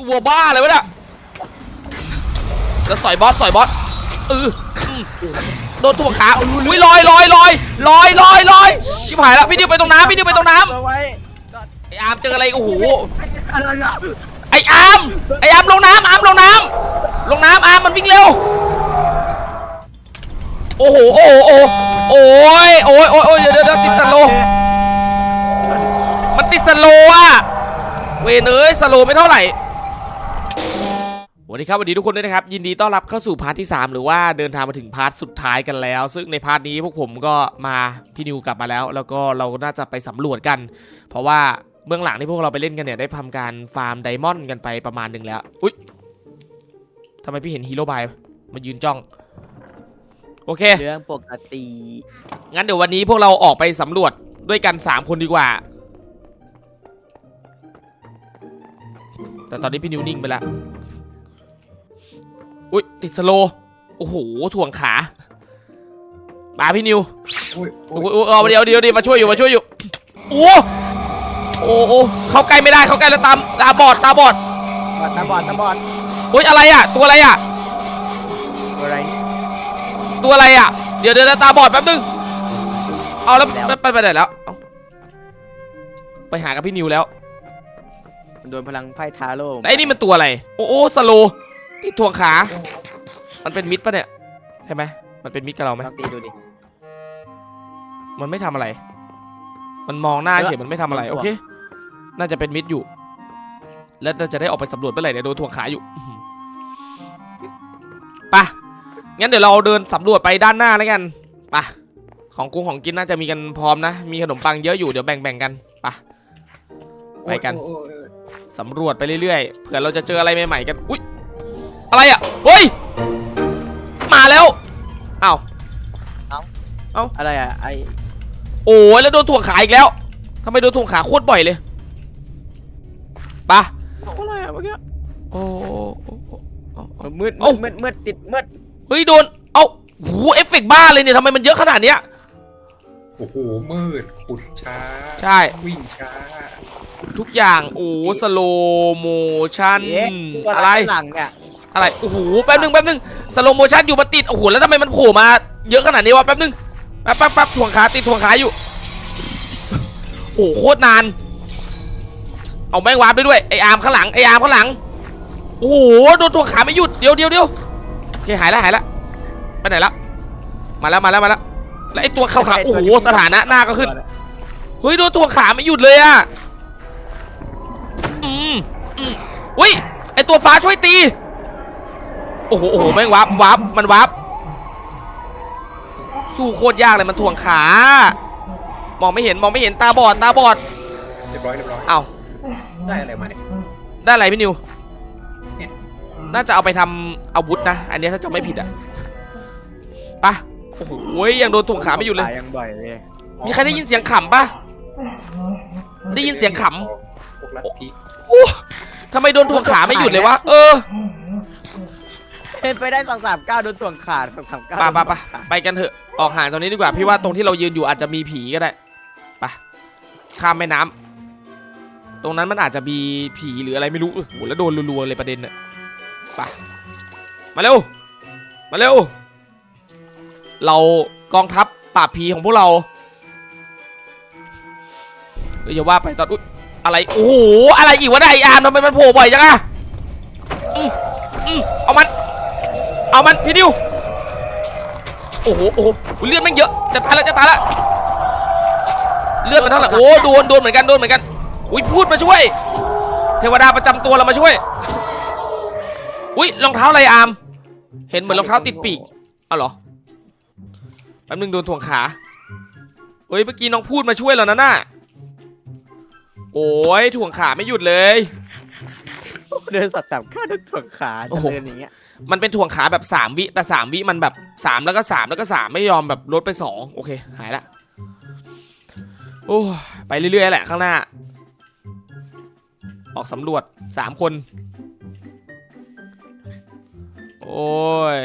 ตัวบ้าเลยวะเนี่ยแล้วสอยบอสสอยบอสเอออืมโดนถ่วขาอุ้ยลอยลอยลอยลอยลอยลอยชิบหายแล้วพี่ดิวไปตรงน้ำพี่ดิวไปตรงน้เอาไว้ำไออาร์มเจออะไรโอ้โหไออาร์มไออาร์มลงน้ำอาร์มลงน้ำลงน้ำอาร์มมันวิ่งเร็วโอ้โหโอ้โหโอ้โอ้ยโอ้ยโอ้ยโอ้ยเดี๋ยวเดี๋ยวติดสโลมันติดสโลว์อะเวเอ้ยสโลไม่เท่าไหร่ วัสดีครับสวัสดีทุกคนด้วยนะครับ ยินดีต้อนรับเข้าสู่พาร์ทที่ 3 หรือว่าเดินทางมาถึงพาร์ทสุดท้ายกันแล้ว ซึ่งในพาร์ทนี้พวกผมก็มาพี่นิวกลับมาแล้ว แล้วก็เราน่าจะไปสำรวจกัน เพราะว่าเบื้องหลังที่พวกเราไปเล่นกันเนี่ยได้ทำการฟาร์มไดมอนด์กันไปประมาณหนึ่งแล้วอุ๊ยทำไมพี่เห็นฮีโร่บายมายืนจ้อง โอเค เรื่องปกติ งั้นเดี๋ยววันนี้พวกเราออกไปสำรวจด้วยกัน 3 คนดีกว่า แต่ตอนนี้พี่นิวนิ่งไปแล้ว อุ๊ยติดสโลว์โอ้โหถ่วงขามาพี่นิวอุ้ยโอ้โหเอาเดี๋ยวเดี๋ยวเดี๋ยวมาช่วยอยู่มาช่วยอยู่โอ้โอ้โอ้เข้าใกล้ไม่ได้เข้าใกล้แล้วตามตาบอดตาบอดบอดตาบอดตาบอดโอ้ยอะไรอะ ตัวอะไรอะอะไรตัวอะไรอะเดี๋ยวเดี๋ยวตาบอดแป๊บนึงเอาแล้วแล้วไปไปไปไหนแล้วเอ้าไปหากับพี่นิวแล้ว โดนพลังไพ่ทาโร่ไอ้นี่มันตัวอะไร โอ้โอ้สโล ว์ที่ทวงขา มันเป็นมิดปะเนี่ย ใช่ไหม มันเป็นมิดกับเราไหมลองตีดูดิ มันไม่ทำอะไร มันมองหน้าเออเฉยมันไม่ทำอะไรมันโอเค น่าจะเป็นมิดอยู่ แล้วเราจะได้ออกไปสำรวจเมื่อไหร่เนี่ยโดนทวงขาอยู่อื้อหือไปะงั้นเดี๋ยวเราเดินสำรวจไปด้านหน้าแล้วกันไปะของกูของกินน่าจะมีกันพร้อมนะ มีขนมปังเยอะอยู่ เดี๋ยวแบ่งๆกันไปะไปกันโอ้ยโอ้ยโอ้ยสำรวจไปเรื่อยๆ เผื่อเราจะเจออะไรใหม่ๆกัน อุ๊ย อะไรอะเฮ้ยมาแล้วอ้าวอะไรอะไอโอ้ยแล้วโดนถ่วงขาอีกแล้วทำไมโดนถ่วงขาโคตรบ่อยเลยไปะอะไรอะเมื่อกี้โอ้โอ้โอ้โอ้โอ้มืดเอ้ามืดมืดติดมืดเฮ้ยโดนเอ้าหูเอฟเฟกต์บ้าเลยเนี่ยทำไมมันเยอะขนาดเนี้ยโอ้โหมืดขุดช้า ใช่วิ่งช้า ทุกอย่างโอ้สโลโมชั่นเอ๊ะตัวอะไรหลังเนี่ย อะไร โอ้โห แป๊บนึงแป๊บนึงสโลโมชั่นอยู่มาติด โอ้โห แล้วทำไมมันโผล่มาเยอะขนาดนี้วะ แป๊บนึง แป๊บแป๊บแป๊บถ่วงขาติดถ่วงขาอยู่ โอ้โห โคตรนาน เอาแม่งวาร์ปไปด้วย ไออาร์มข้างหลัง ไออาร์มข้างหลัง โอ้โห โดนถ่วงขาไม่หยุด เดี๋ยวเดี๋ยวเดี๋ยวโอเคหายแล้วหายแล้วไปไหนแล้วมาแล้วมาแล้วมาแล้ว แล้วไอตัวขาวๆโอ้โห สถานะหน้าก็ขึ้น เฮ้ย โดนถ่วงขาไม่หยุดเลยอะอืมอืมอุ้ย ไอตัวฟ้าช่วยตี โอ้โหโอ้โหแม่งวับวับมันวับ สู้โคตรยากเลยมันถ่วงขามองไม่เห็นมองไม่เห็นตาบอดตาบอดเรียบร้อยเรียบร้อยเอ้าได้อะไรมาเนี่ยได้อะไรพี่นิว เนี่ยน่าจะเอาไปทำอาวุธนะ อันเนี้ยถ้าจำไม่ผิดอะไปะโอ้โหยังโดนถ่วงขาไม่หยุดเลยตยังบ่อยเลยมีใครได้ยินเสียงขำปะ ได้ยินเสียงขำ พวกลัทธิโอ้ทำไมโดนถ่วงขาไม่หยุดเลยวะ เออเป็ นไปได้สองสามเก้าโดนส่วงขาดสองสามเก้า ไปไปไปไปกันเถอะ ออกห่างตรงนี้ดีกว่า พี่ว่าตรงที่เรายืนอยู่อาจจะมีผีก็ได้ไปข้ามแม่น้ำตรงนั้นมันอาจจะมีผีหรืออะไรไม่รู้โอ้โหแล้วโดนรัวๆเลยประเด็นเนี่ยไปมาเร็ว มาเร็ว เรากองทัพปราบผีของพวกเราเอ้ยอย่าว่าไปตอนอุ๊ยอะไรโอ้โหอะไรอีกวะเนี่ยไออาร์มทำไมมันโผล่บ่อยจังอะอืมอืมเอามัน เอามันพี่นิวโอ้โหโอ้โหเลือดแม่งเยอะจะตายแล้วจะตายแล้วเลือดมันเท่าไหร่โอ้โดนโดนเหมือนกันโดนเหมือนกันอุ้ยพูดมาช่วย เทวดาประจำตัวเรามาช่วย อุ้ยรองเท้าอะไรอาร์มเห็นเหมือนรองเท้าติดปีกเอาเหรอแป๊บนึงโดนถ่วงขาเฮ้ยเมื่อกี้น้องพูดมาช่วยแล้วนะน่ะโอ้ยถ่วงขาไม่หยุดเลย เดินสองสามเก้าโดนส่วงขาโอ้จะโหเดินอย่างเงี้ย มันเป็นถ่วงขาแบบสามวิ แต่สามวิมันแบบสามแล้วก็สามแล้วก็สามไม่ยอมแบบลดไปสองโอเค หายละ โอ้ยไปเรื่อยๆ แหละข้างหน้า ออกสำรวจสามคน โอ้ย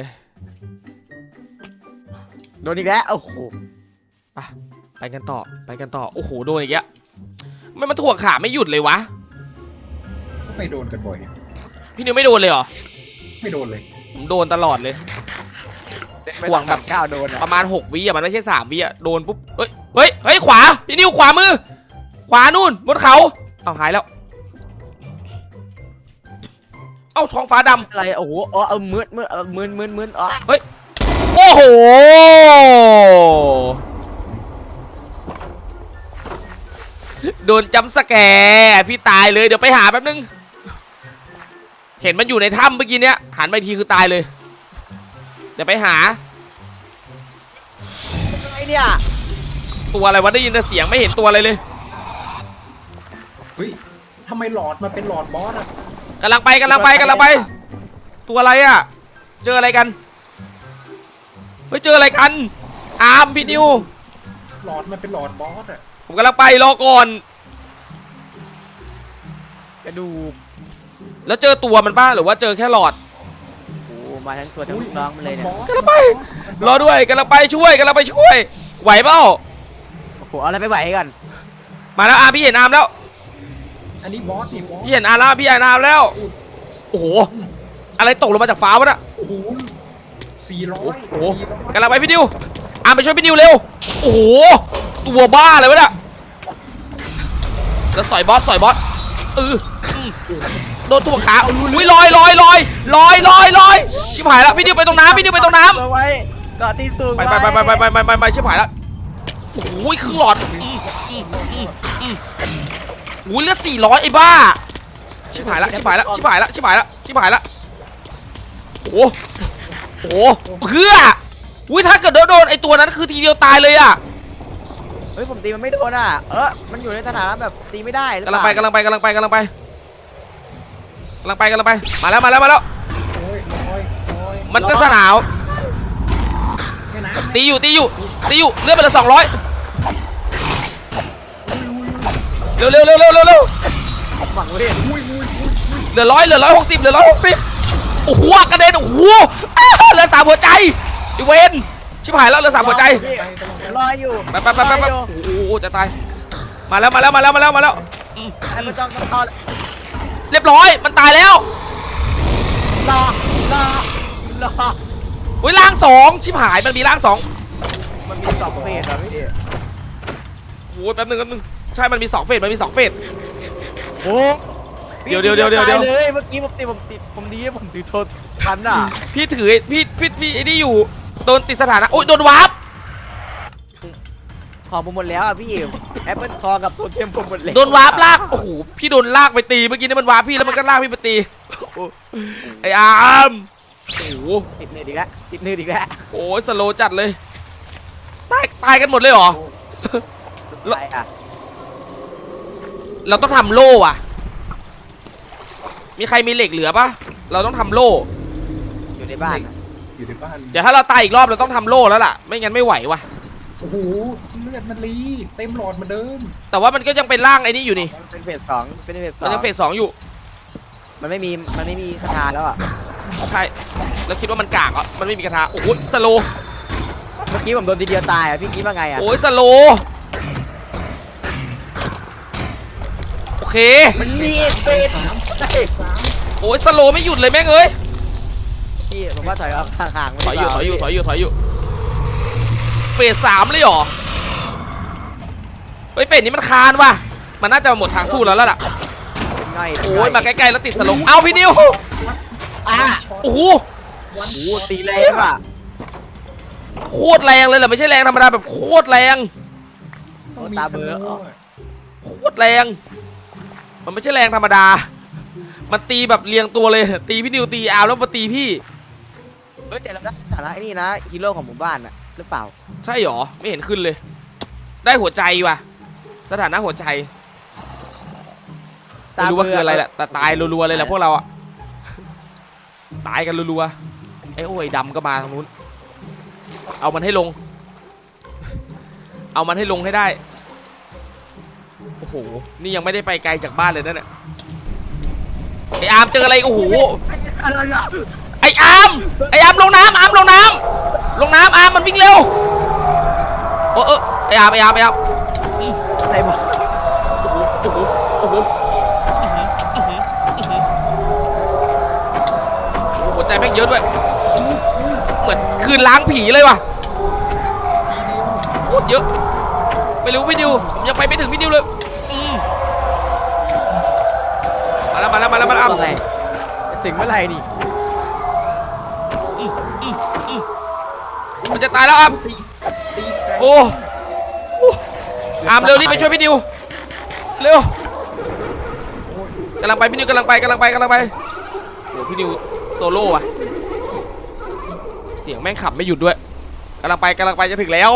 โดนอีกแล้ว โอ้โหไปกันต่อ ไปกันต่อ โอ้โห โดนอีกแล้วทำไม่มันถ่วงขาไม่หยุดเลยวะโไม่โดนกันบ่อย พี่นิวไม่โดนเลยเหรอ ไม่โดนเลยผมโดนตลอดเลยไม่ห่วงแบบสามเก้าโดนอะประมาณ 6 วิอะมันไม่ใช่3วิอะโดนปุ๊บเฮ้ยเฮ้ยเฮ้ยขวาพี่นิวขวามือ ขวานู่นบนเขาเอาหายแล้ว เอ้าท้องฟ้าดำอะไรโอ้โหอ๋อเออมืดมืดเออมืนมืนมืนอ๋อโอ้โหโดนจำสแกร์พี่ตายเลยเดี๋ยวไปหาแป๊บนึง เห็นมันอยู่ในถ้ำเมื่อกี้เนี้ยหันไปทีคือตายเลย เดี๋ยวไปหา ไอเนี่ยตัวอะไรวะได้ยินแต่เสียงไม่เห็นตัวอะไรเลยเฮ้ยทำไมหลอดมาเป็นหลอดบอสอะกำลังไปกำลังไปกำลังไป ตัวอะไรอะ เจออะไรกันเฮ้ยเจออะไรกัน อาร์มพี่นิว หลอดมันเป็นหลอดบอสอะผมกำลังไปรอก่อน กระดูก แล้วเจอตัวมันป้าหรือว่าเจอแค่หลอดโอ้โหมาทั้งตัวทั้งลูกน้องมันเลยเนี่ยบอสกำลังไป รอด้วยกำลังไปช่วยกำลังไปช่วย ไหวเปล่าโอ้โหเอาอะไรไปไหวกันมาแล้วอาพี่เห็นอาร์มแล้ว อันนี้บอสนี่บอสพี่เห็นอาร์มแล้วพี่เห็นอาร์มแล้ว โอ้โห อะไรตกลงมาจากฟ้าวะน่ะโอ้โหสี่ร้อยโอ้โหกำลังไปพี่นิวอาร์มไปช่วยพี่นิวเร็ว โอ้โห ตัวบ้าเลยวะเนี่ยแล้วสอยบอสสอยบอสเอออืม โดนตัวขาอุ้ยลอยลอยลอยลอยลอยลอยชิบหายแล้วพี่นิวไปตรงน้ำพี่นิวไปตรงน้ำเอาไว้เกาะตีนสูงไปไปไปไปไปไปไปไปไปชิบหายแล้วโอ้โหครึ่งหลอดอืมอืมอืมอืมโอ้ยเหลือสี่ร้อยไอ้บ้า ชิบหายละชิบหายละชิบหายละชิบหายละชิบหายละโอ้โหโอ้โหเพื่ออุ้ยถ้าเกิดโดนโดนไอ้ตัวนั้นคือทีเดียวตายเลยอะเฮ้ยผมตีมันไม่โดนอะ เออมันอยู่ในสถานะแบบตีไม่ได้หรือกำลังเปไปล่ากำลังไปกำลังไปกำลังไป กำลังไปกำลังไปมาแล้วมาแล้วมาแล้ว โอ้ยร้อยร้อยมันจะสนาวแค่นั้นตีอยู่ตีอยู่ตีอยู่เลือดไปเหลือสองร้อยเร็วเร็วเร็วเร็วเร็วเร็วหวังเว้ยอุ้ยอุ้ยอุ้ยเหลือร้อยเหลือร้อยหกสิบเหลือร้อยหกสิบโอ้โหกระเด็นโอ้โหอ้าเหลือสามหัวใจไอีเวนชิบหายแล้วเหลือสามหัวใจไปกำลังไปรออยู่ไปไปไปไปไปโอ้โหจะตายมาแล้วมาแล้วมาแล้วมาแล้วมาแล้วอืมไอ้มันต้องต้องเข้า เรียบร้อย มันตายแล้วรอรอรอเฮ้ยร่างสองชิบหายมันมีร่างสองมันมีสองเฟสเหรอพี่โอ้โหแป๊บนึงแป๊บนึงใช่มันมีสองเฟสมันมีสองเฟสโอ้เดี๋ยวเดี๋ยวเดี๋ยวเดี๋ยวตาเลยเมื่อกี้ผมตีผมตีผมดีผมถือโทษทันอะพี่ถือพี่พี่พี่ไอ้นี่อยู่โดนติดสถานะโอ้ยโดนวาร์ป ของผมหมดแล้วอะพี่แอปเปิลทองกับตัวเทมผมหมดแล้วโดนวาร์ปลากโอ้โหพี่โดนลากไปตีเมื่อกี้นี่มันวาร์ปพี่แล้วมันก็ลากพี่ไปตีโอ้ไออาร์มโอ้โหติดเนื้ออีกแล้วติดเนื้ออีกแล้วโอ้ยสโลว์จัดเลยตายตายกันหมดเลยเหรอแล้วไปอะเราต้องทำโล่อะมีใครมีเหล็กเหลือปะเราต้องทำโล่อยู่ในบ้านอะอยู่ในบ้านเดี๋ยวถ้าเราตายอีกรอบเราต้องทำโล่แล้วล่ะ ไม่งั้นไม่ไหวว่ะโอ้โหเลือ ดมันรีเต็มหลอดเหมือนเดิมแต่ว่ามันก็ยังเป็นร่างไอ้นี่อยู่นี่ มันเป็นเฟสสองเป็นเฟสสอมันงยังเฟสสองอยู่ มันไม่มี มันไม่มีคาถาแล้วอะ ใช่ แล้วคิดว่ามันกากอะ มันไม่มีกระทะโอ้โหสโลว์เมื่อกี้ผมโดนทีเดียวตายอะ พี่คิดว่าไงอะ โอ้ยสโลว์โอเค มันมีเฟสใช่โอ้ยสโลว์ไม่หยุดเลยแม่งเอ้ย พี่ผมว่าถอยออกห่างๆมันถอยอยู่ถอยอยู่ถดีกว่าอยอยู่ถอยอยู่ เฟสสามเลยเหรอ เฮ้ยเฟสนี้มันคานว่ะ มันน่าจะหมดทางสู้แล้วแล้วล่ะ เป็นหน่อยโอ้ยมาใกล้ๆแล้วติดสโลว์เอาพี่นิวอะโอ้โหโอ้โหตีแรงอะโคตรแรงเลยเหรอไม่ใช่แรงธรรมดาแบบโคตรแรงต้องมีตาเบลอธนูอ๋ออะโคตรแรง มันไม่ใช่แรงธรรมดา มันตีแบบเรียงตัวเลย ตีพี่นิวตีอาวแล้วมาตีพี่ เฮ้ยแต่เราได้ฐานะไอ้นี่นะฮีโร่ของหมู่บ้านอะหรือเปล่า ใช่หรอ ไม่เห็นขึ้นเลย ได้หัวใจว่ะ สถานะหัวใจไม่รู้ว่าคืออะไรแหละแต่ตายรัวๆเลยแหละพวกเราอะตายกันรัวๆไอ้โอ้ยดำก็มาทางนู้น เอามันให้ลง เอามันให้ลงให้ได้โอ้โหนี่ยังไม่ได้ไปไกลจากบ้านเลยนั่นน่ะไออาร์มเจออะไรโอ้โหอะไรอะไออาร์มไออาร์มลงน้ำอาร์มลงน้ำลงน้ำอาร์มมันวิ่งเร็วโอ้เออไออาร์มไออาร์มไออาร์ม อะไรวะหัวใจแม่งเยอะด้วย เหมือนคืนล้างผีเลยว่ะโคตรเยอะไปรู้พี่นิวยังไปไม่ถึงพี่นิวเลยมาแล้วมาแล้วมาแล้วมาแล้วอะไรถึงเมื่อไหร่นี่มันจะตายแล้วอะโอ้ อามเร็วรีบไปช่วยพี่ดิวเร็วกำลังไปพี่ดิวกำลังไปกำลังไปกำลังไปโอ้พี่ดิวโซโล่อะเสียงแม่งขับไม่หยุดด้วยกำลังไปกำลังไปจะถึงแล้ว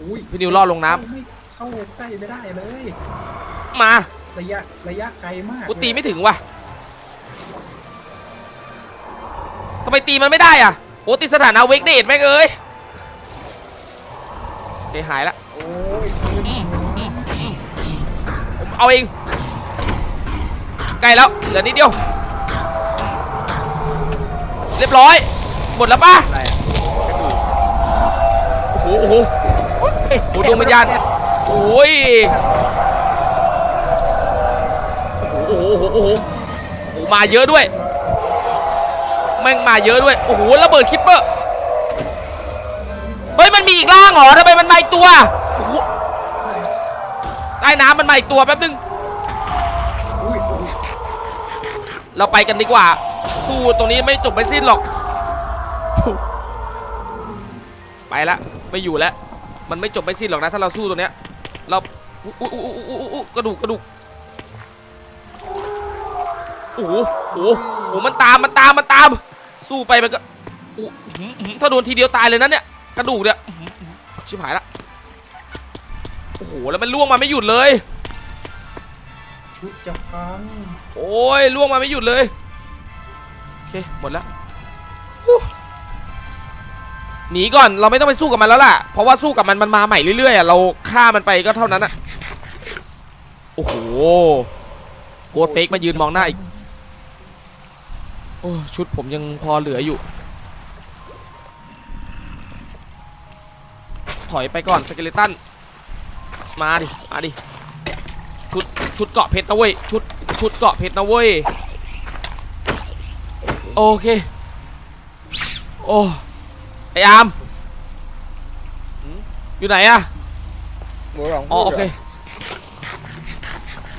อุ้ยพี่ดิวล่อลงน้ำไม่เข้าใกล้ไม่ได้เลย มาระยะระยะไกลมากกูตีไม่ถึงว่ะทำไมตีมันไม่ได้อะโอ้ติดสถานะเวกเดทแม่งเอ้ยโอ เคหายละโอ้ยผมเอาเอง ใกล้แล้ว เหลือนิดเดียว เรียบร้อย หมดแล้วป่ะอะไรอะโอ้โห โอ้โหโอ้โหดวงวิญญาณโอ้ยโอ้โหโอ้โห โอ้โห โอ้โห มาเยอะด้วย แม่งมาเยอะด้วย โอ้โห ระเบิดคิปเปอร์ เฮ้ยมันมีอีกล่างเหรอทำไมมันมาอีกตัวโอ้โหใต้น้ำมันมาอีกตัวแป๊บนึง เราไปกันดีกว่า สู้ตรงนี้ไม่จบไม่สิ้นหรอก ไปละไม่อยู่แล้ว มันไม่จบไม่สิ้นหรอกนะ ถ้าเราสู้ตรงเนี้ย เราอุ๊อุ๊อุ๊อุ๊อุ๊อุ๊อุ๊กระดูกกระดูกโอ้โหโอ้โหโอ้โหมันตามมันตามมันตาม สู้ไปมันก็อู้หือหือถ้าโดนทีเดียวตายเลยนะเนี่ย กระดูกเนี่ยอื้อหืออื้อหือชิบหายละโอ้โหแล้วมันล่วงมาไม่หยุดเลย ชุดจะพังโอ้ยล่วงมาไม่หยุดเลยโอเคหมดแล้วฮู้หนีก่อนเราไม่ต้องไปสู้กับมันแล้วล่ะ เพราะว่าสู้กับมันมันมาใหม่เรื่อยๆอะเราฆ่ามันไปก็เท่านั้นอะโอ้โหโกดเฟกมายืนมองหน้าอีกโอ้ชุดผมยังพอเหลืออยู่ ถอยไปก่อนสเกเลตันมาดิ มาดิ ชุด ชุดเกาะเพชรนะเว้ย ชุด ชุดเกาะเพชรนะเว้ย โอเค โอ้ไออามอยู่ไหนอะหมูหลองอ๋อโอเค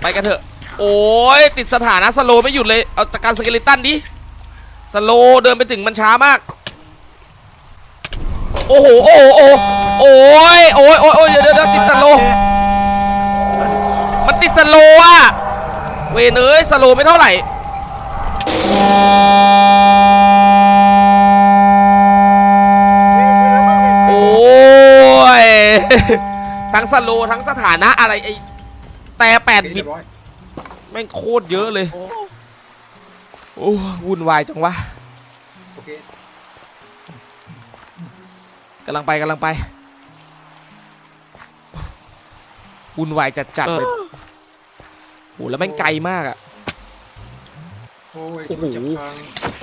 ไปกันเถอะ โอ้ยติดสถานะสโลว์ไม่หยุดเลย เอาจากการสเกลิตันดิ สโลว์เดินไปถึงมันช้ามาก โอ้โห โอ้โห โอ้โหโอ้ยโอ้ยโอ้ยโอ้ยเดี๋ยวเดี๋ยวเดี๋ยวติดสโลว์มันติดสโลว์อะเวยเนยสโลว์ไม่เท่าไหร่โอ้ยทั้งสโลว์ทั้งสถานะอะไรไอแต่แปดบิเรีตยบร้อยแม่งโคตรเยอะเลยโอ้โอ้วุ่นวายจังวะโอเคกำลังไปกำลังไป วุ่นวายจัดจัดๆเลยโอ้แล้วแม่งไกลมากอะโอ้ยโอ้โหชุดจะพัง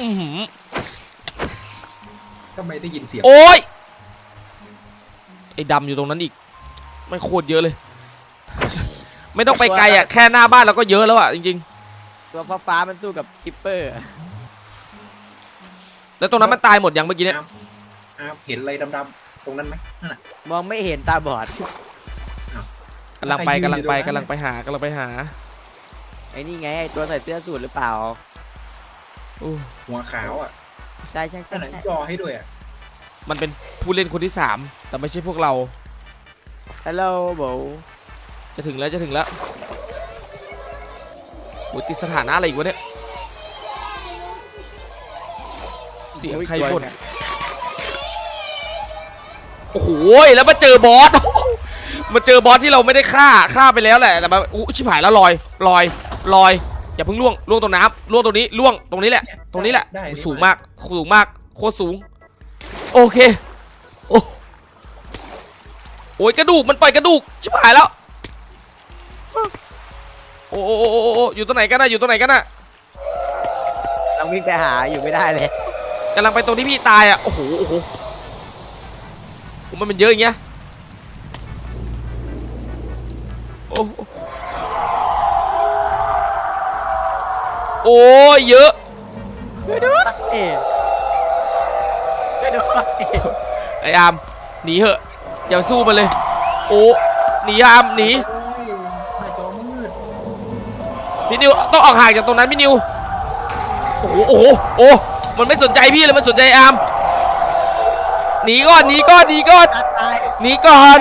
อื้อหือทำไมได้ยินเสียงโอ้ยไอ้ดำอยู่ตรงนั้นอีก ไม่งโคตรเยอะเลย ไม่ต้องไปไกลอะแค่หน้าบ้านเราก็เยอะแล้วอะจริงตัวฟ้าฟ้าๆมันสู้กับคิปเปอร์ๆแล้วตรงนั้นมันตายหมดยังเมื่อกี้เนี่ยอ้าวเห็นอะไรดำๆตรงนั้นไหมนั่นน่ะมองไม่เห็นตาบอด กำลังไปใครยืนกำลังไปอยู่ตรงนั้นกำลังไปหากำลังไปหาไอ้นี่ไงไอ้ตัวใส่เสื้อสูทหรือเปล่าโอ้หัวขาวอะใช่ใช่ใช่นั่นไหนใช่จอให้ด้วยอะมันเป็นผู้เล่นคนที่สามแต่ไม่ใช่พวกเรา ฮัลโหลโบจะถึงแล้วจะถึงแล้วโอ้ยติดสถานะอะไรอีกวะเนี่ย เสียงใครบ่นโอ้โหแล้วมาเจอบอส มาเจอบอสที่เราไม่ได้ฆ่าฆ่าไปแล้วแหละแต่มาอู้ชิบหายแล้วลอยลอยลอย อย่าเพิ่งล่วงล่วงตรงน้ำล่วงตรงนี้ล่วงตรงนี้แหละ ตรงนี้แหละได้สูงมากสูงมากโคตรสูง โอเค โอ้โอ้ยกระดูกมันปล่อยกระดูกชิบหายแล้ว โอ้โอ้โอ้โอ้โอ้อยู่ตรงไหนกันนะอยู่ตรงไหนกันนะต้องวิ่งไปหาอยู่ไม่ได้เลยกำลังไปตรงที่พี่ตายอะโอ้โหโอ้โหโอ้มันเป็นเยอะอย่างเงี้ย โอ้เยอะช่วยด้วยเอ๋ช่วยด้วยไอ้อามหนีเหอะอย่าสู้มันเลย โอ้หนีอามหนีพี่นิวต้องออกห่างจากตรงนั้นพี่นิวโอ้โหโอ้โหโอ้มันไม่สนใจพี่เลยมันสนใจอามหนีก่อนหนีก่อนหนีก่อนหนีก่อน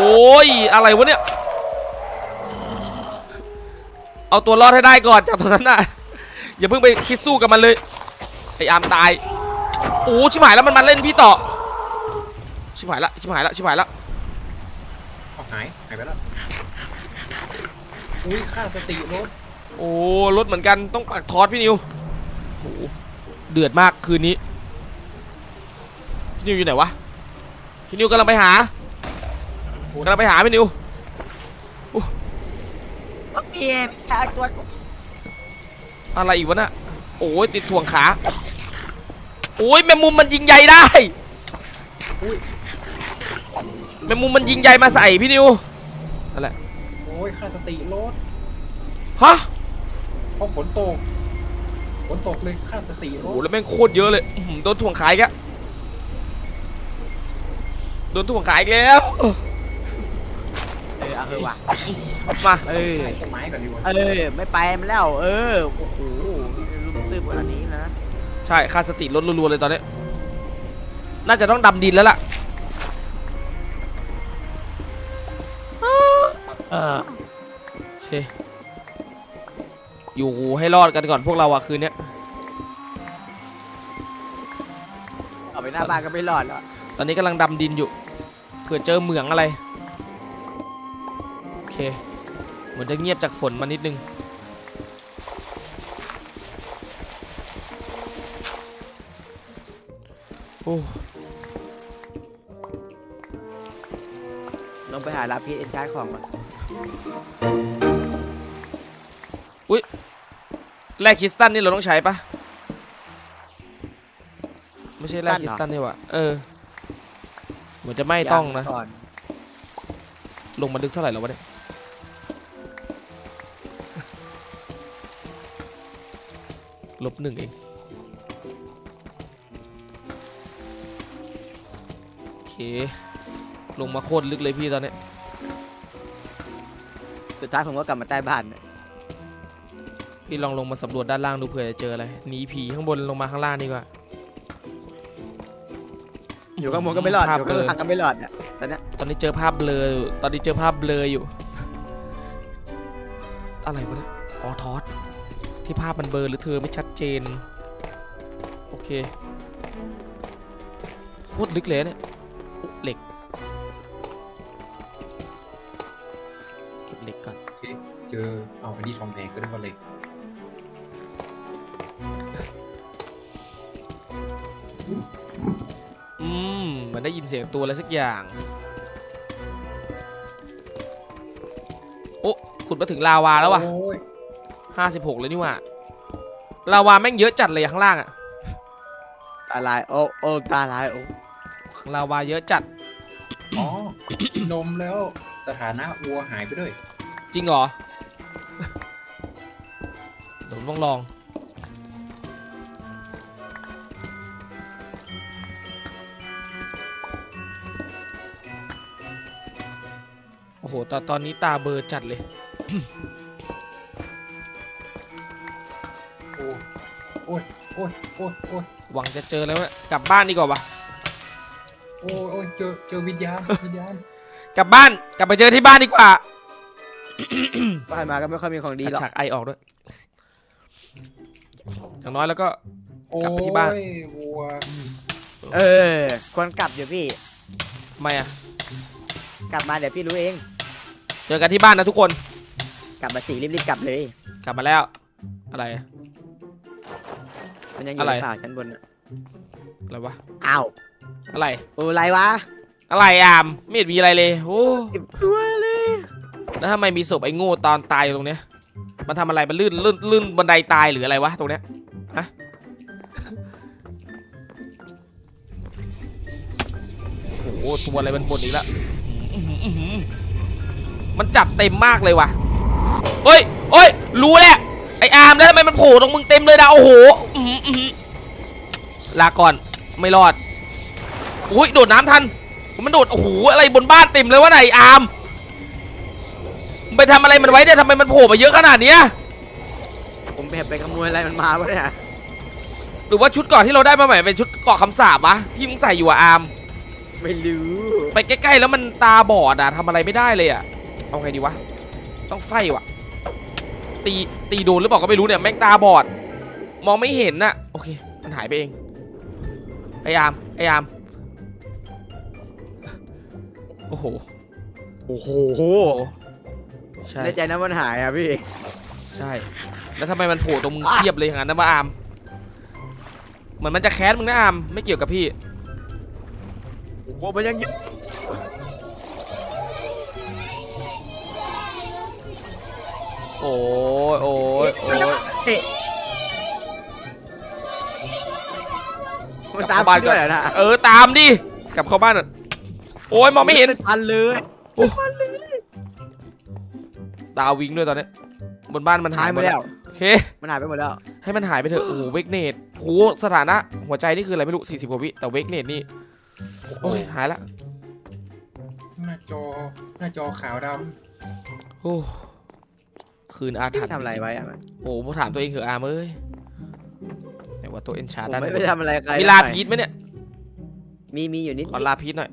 อ้ย อะไรวะเนี่ย เอาตัวรอดให้ได้ก่อนจากตรงนั้นน่ะ อย่าเพิ่งไปคิดสู้กับมันเลย ไออาร์มตาย โอ้ชิบหายแล้วมันมาเล่นพี่ต่อ ชิบหายละชิบหายละชิบหายละเอาหายหายไปแล้ว อุ้ยค่าสติรถโอ้รถเหมือนกันต้องปักทอดพี่นิวโอ้เดือดมากคืนนี้พี่นิวอยู่ไหนวะพี่นิวกำลังไปหา กำลังไปหาพี่นิวพี่เอ๋พี่ชายตัวอะไรอีกวะน่ะโอ้ยติดถ่วงขาโอ้ยแมงมุมมันยิงใหญ่ได้แมงมุมมันยิงใหญ่มาใส่พี่นิวนั่นแหละโอ้ยค่าสติรถฮะเพราะฝนตกฝนตกเลยค่าสติรโอ้ถโหแล้วแม่งโคตรเยอะเลยอื้อหือโดนถ่วงขาอีกอะโดนถ่วงขาอีกแล้ว เออเอาเถอะว่ะมาเออให้ต้นไม้ก่อนดีกว่าเออไม่ไปมันแล้ว เออโอ้โหลุมตื้อขนาดนี้นะใช่ค่าสติลดรัวๆเลยตอนนี้ น่าจะต้องดำดินแล้วล่ะเออโอเคอยู่ให้รอดกันก่อนพวกเราอะคืนเนี้ยเอาไปหน้าบ้านก็ไม่รอดแล้วตอนนี้กำลังดำดินอยู่เผื่อเจอเหมืองอะไรโอ เคเหมือนจะเงียบจากฝนมานิดนึง โอ้ลงไปหาลาพีเอ็นชาร์จของก่อนแร่คริสตัลนี่เราต้องใช้ปะไม่ใช่แร่คริสตัลนี่หว่าเออ เหมือนจะไม่ต้องนะก่อนลงมาลึกเท่าไหร่แล้ววะเนี่ย ลบหนึ่งเองโอเค ลงมาโคตรลึกเลยพี่ตอนเนี้ยสุดท้ายผมก็กลับมาใต้บ้านเนี่ยพี่ลองลงมาสำรวจด้านล่างดูเผื่อจะเจออะไรหนีผีข้างบนลงมาข้างล่างดีกว่า อยู่ข้างบนก็ไม่รอดภาพอยู่เบลข้างอล่างก็ไม่รอดเนี่ยตอนเนี้ยตอนนี้เจอภาพเบลออยู่ตอนนี้เจอภาพเบลออยู่ อะไรวะเนี่ยอ๋อทอส ที่ภาพมันเบลอหรือเธอไม่ชัดเจน โอเคโคตรลึกเลยเนี่ยอุ๊เหล็กเก็บเหล็กก่อนเจอเอาอันนี้ทองแดงก็ได้ว่าเหล็กอืมเหมันได้ยินเสียงตัวอะไรสักอย่าง โอ้ขุดมาถึงลาวาแล้วว่ะโอ้ย ห้าสิบหกเลยนี่หว่าลาวาแม่งเยอะจัดเลยข้างล่างอะตาลายโอ้โอ้ตาลายโอ้ลาวาเยอะจัด อ๋อกินนมแล้วสถานะวัวหายไปด้วย จริงเหรอเดี๋ยวผมต้องลอง โอ้โหตอนตอนนี้ตาเบลอร์จัดเลย อ้ยโอ้ยโอ้ยโอ้ยหวังจะเจอแล้วเนี่ยกลับบ้านดีกว่าวะโอ้ยโอ้ยเจอเจอวิญญาณวิญญาณกลับบ้านกลับไปเจอที่บ้านดีกว่าบ้านมาก็ไม่ค่อยมีของดีหรอกฉากไอออกด้วยอย่างน้อยแล้วก็โอ้ยกลับไปที่บ้านวัวเออควรกลับเดี๋ยวพี่ทำไมอะกลับมาเดี๋ยวพี่รู้เอง เจอกันที่บ้านนะทุกคน กลับมาสิรีบๆกลับเลย กลับมาแล้ว อะไรอะ มันยังอยู่อะไร ในป่าชั้นบนน่ะอะไรวะ อ้าวอะไร โอ้ไรวะอะไรอามไม่เห็นมีอะไรเลย โอ้เก็บตัวเลยแล้วทำไมมีศพไอ้โง่ตอนตายอยู่ตรงเนี้ย มันทำอะไรมันลื่นลื่นลื่นบันไดตายหรืออะไรวะตรงเนี้ย ฮะ โอ้โหตัวอะไรมันบนอีกแล้วอื้อหืออื้อหือมันจัดเต็มมากเลยว่ะเฮ้ยเฮ้ย รู้แหละ ไออาร์มแล้วทำไมมันโผล่ตรงมึงเต็มเลยนะโอ้โหอื้อหืออื้อหือลาก่อนไม่รอดอุ้ยโดดน้ำทันมันโดดโอ้โหอะไรบนบ้านเต็มเลยวะไหนะไอ้อาร์มมึงไปทำอะไรมันไว้เนี่ยทำไมมันโผล่มาเยอะขนาดเนี้ยผมแอบไปขโมยอะไรมันมาปะเนี่ยหรือว่าชุดเกราะที่เราได้มาใหม่เป็นชุดเกราะคำสาบวะที่มึงใส่อยู่อะอาร์มไม่รู้ไปใกล้ๆแล้วมันตาบอดอะทำอะไรไม่ได้เลยอะเอาไงดีวะต้องไฟวะ ตีตีโดนหรือเปล่าก็ไม่รู้เนี่ยแม่งตาบอด มองไม่เห็นน่ะโอเค มันหายไปเองไออาร์มไออาร์มโอ้โหโอ้โหใช่ในใจนะมันหายอะพี่ใช่ แล้วทำไมมันโผล่ตรงมึงเทียบเลยอย่างนั้นนะว่าอาร์มเหมือนมันจะแค้นมึงนะอาร์มไม่เกี่ยวกับพี่โอ้โหมันยังเยอ โอ้ยโอ้ยโอ้ยเอ๊ะมันตามกลับเข้าบ้านพี่ด้วยเหรอนะเออตามดิกลับเข้าบ้านอะโอ้ยมองไม่เห็นทันเลยตาวิงด้วยตอนนี้บนบ้านมันหาหายยหหมมดดแล้แล้ววโอเคมันหายไปหมดแล้วให้มันหายไปเถอะโอ้โหเวกเนตโหสถานะ หัวใจนี่คืออะไรไม่รู้40กว่าวิแต่เวกเนตนี่โอ้ยหายละหน้าจอหน้าจอขาวดโอ้ คืนอาถรรพี่พ์ทำอะไรไว้อะโอ้โหถามตัวเองเถอะอาร์มเอ้ยไหนว่าตัวเอ็นชาผมด้านไม่บไปนทำอะไรใครมีลาพีทไหมเนี่ย มีมีอยู่นิด ขอลาพีทหน่อย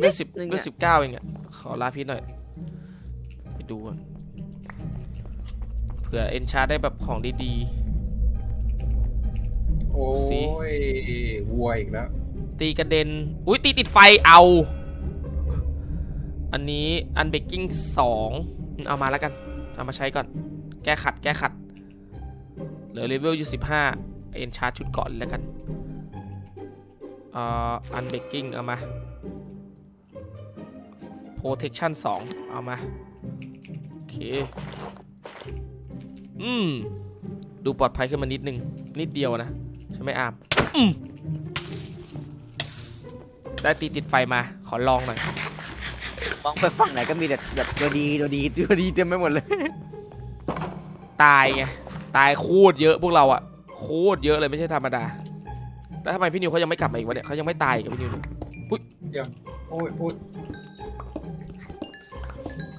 เบอร์สิบนึงเบออะร์สิบเก้าเองอะขอลาพีทหน่อย ไปดูก่อนเผื่อเอ็นชาร์ได้แบบของดีำโอ้สิ ยวัวอีกแล้ว ๆ ตีกระเด็น อุ้ยตีติดไฟเอา อันนี้อันเบกกิ้งสองเอามาแล้วกัน เอามาใช้ก่อน แก้ขัด แก้ขัด เหลือเลเวลอยู่สิบห้าเอ็นชาร์ชุดก่อนเลยแล้วกันอ่ออันเบกกิ้งเอามา protection 2 เอามา โอเค อืม ดูปลอดภัยขึ้นมานิดนึง นิดเดียวนะ ใช่ไหมอาร์มอืมได้ตีติดไฟมา ขอลองหน่อย มองไปฝั่งไหนก็มีแต่แบบตัวดีตัวดีตัวดีเต็มไปหมดเลย ตายไง ตายโคตรเยอะพวกเราอะโคตรเยอะเลยไม่ใช่ธรรมดา แต่ทำไมพี่นิวเขายังไม่กลับมาอีกวะเนี่ยเขายังไม่ตายอีกับพี่นิวเนี่ยโอ้ยโอ้ย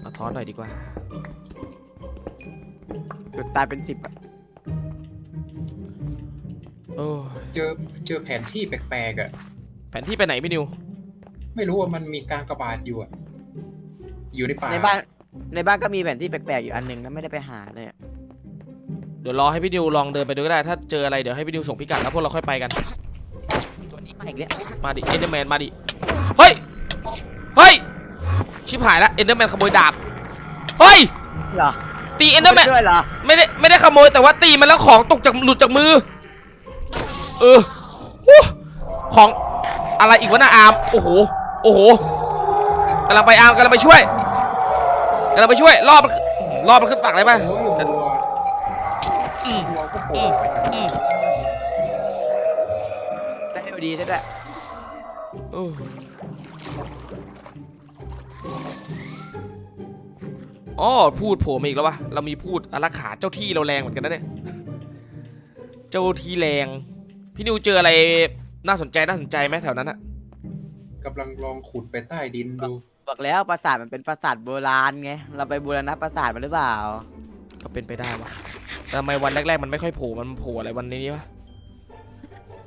เอาท้อนหน่อยดีกว่าจุดตายเป็นสิบอะโอ้ยเจอเจอแผนที่แปลกๆอะ แผนที่ไปไหนพี่นิว ไม่รู้ว่ามันมีการกระบาดอยู่อะ อยู่ในป่าในบ้านในบ้านก็มีแผนที่แปลกๆอยู่อันหนึ่งนะไม่ได้ไปหาเลยอะเดี๋ยวรอให้พี่นิวลองเดินไปดูก็ได้ ถ้าเจออะไรเดี๋ยวให้พี่นิวส่งพิกัดแล้วพวกเราค่อยไปกันตัวนี้มาอีกแล้วมาดิ เอนเดอร์แมน มาดิ เฮ้ย เฮ้ย ชิบหายละ เอนเดอร์แมนขโมยดาบ เฮ้ย เหรอตีเอนเดอร์แมน ด้วยเหรอไม่ได้ไม่ได้ขโมยแต่ว่าตีมันแล้วของตกจากหลุดจากมือ เออฮู้ของอะไรอีกวะน่ะอาร์มโอ้โห โอ้โหกำลังไปอาร์มกำลังไปช่วย กำลังไปช่วยรอบมันขึ้นรอบมันขึ้นปากเลยป่ะโอ้ยวัวอืมวัวก็โผล่ไปจากอืมได้ดูดีด้วยเอออ๋อพูดโผล่มาอีกแล้ววะเรามีพูดอารักขาเจ้าที่เราแรงเหมือนกันนะเนี่ย เจ้าที่แรง พี่นิวเจออะไรน่าสนใจน่าสนใจไหมแถวนั้นอะกำลังลองขุดไปใต้ดินดู บอกแล้วปราสาทมันเป็นปราสาทโบราณไง เราไปบูรณะปราสาทมันหรือเปล่า ก็เป็นไปได้วะแต่ทำไมวันแรกๆมันไม่ค่อยโผล่มันโผล่อะไรวันนี้วะ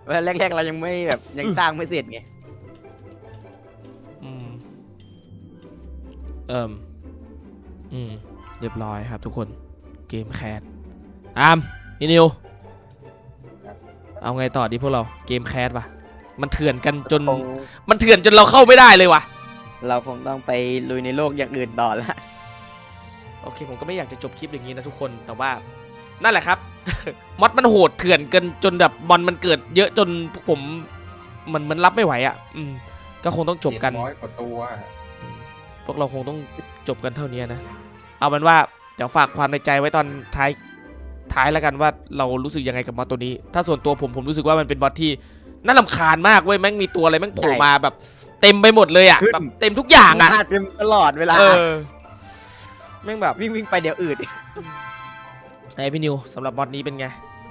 เวลาแรกๆเรายังไม่แบบยังสร้างไม่เสร็จไง อืม เอิ่ม อืม เรียบร้อยครับทุกคน เกมแคสอามพี่นิว เอาไงต่อดีพวกเรา เกมแคสปะมันเถื่อนกันจนคงมันเถื่อนจนเราเข้าไม่ได้เลยวะ เราคงต้องไปลุยในโลกอย่างอื่นต่อละโอเคผมก็ไม่อยากจะจบคลิปอย่างนี้นะทุกคนแต่ว่านั่นแหละครับ มอดมันโหดเถื่อนเกินจนแบบบอลมันเกิดเยอะจนพวกผมมันมันรับไม่ไหวอะ อืม ก็คงต้องจบกันร้อยกว่าตัวพวกเราคงต้องจบกันเท่านี้นะ เอาเป็นว่าเดี๋ยวฝากความในใจไว้ตอนท้ายท้ายแล้วกันว่าเรารู้สึกยังไงกับมอสตัวนี้ ถ้าส่วนตัวผมผมรู้สึกว่ามันเป็นบอสที่น่าลำคาญมากเว้ยแม่งมีตัวอะไรแม่งโผล่มาแบบ เต็มไปหมดเลยอะแบบเต็มทุกอย่างอะ เต็มตลอดเวลาเออแม่งแบบวิ่งวิ่งไปเดี๋ยวอืดไอพี่นิวสำหรับบอสนี้เป็นไง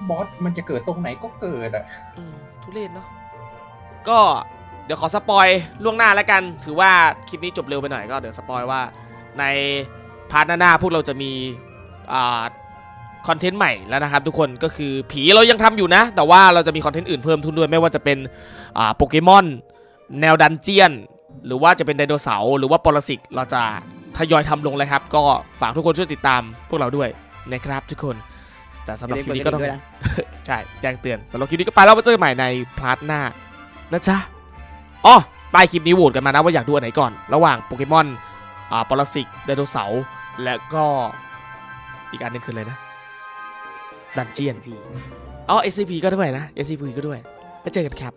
บอสมันจะเกิดตรงไหนก็เกิดอะ อืมทุเรศเนาะก็เดี๋ยวขอสปอยล่วงหน้าแล้วกัน ถือว่าคลิปนี้จบเร็วไปหน่อยก็เดี๋ยวสปอยว่าในพาร์ทหน้าๆพวกเราจะมีอ่าคอนเทนต์ใหม่แล้วนะครับ ทุกคนก็คือผีเรายังทำอยู่นะ แต่ว่าเราจะมีคอนเทนต์อื่นเพิ่มทุนด้วยไม่ว่าจะเป็นอ่าโปเกมอน แนวดันเจียน หรือว่าจะเป็นไดโนเสาร์หรือว่าปรสิตเราจะทยอยทำลงเลยครับ ก็ฝากทุกคนช่วยติดตามพวกเราด้วยนะครับทุกคน แต่สำหรับคลิปนี้ก็ต้องย่าลืมดระดิ่ด้วยนะใช่แจ้งเตือนสำหรับคลิปนี้ก็ไปแล้วมาเจอกันใหม่ในพาร์ทหน้านะจ๊ะอ๋อใต้คลิปนี้โหวตกันมานะว่าอยากดูอันไหนก่อน ระหว่างโปเกมอนอ่าปรสิตไดโนเสาร์และก็อีกอันหนึงคืออะไรนะดันเจียนพี่อ๋อ SCP ก็ด้วยนะ SCP ก็ด้วยไปเจอกันครับ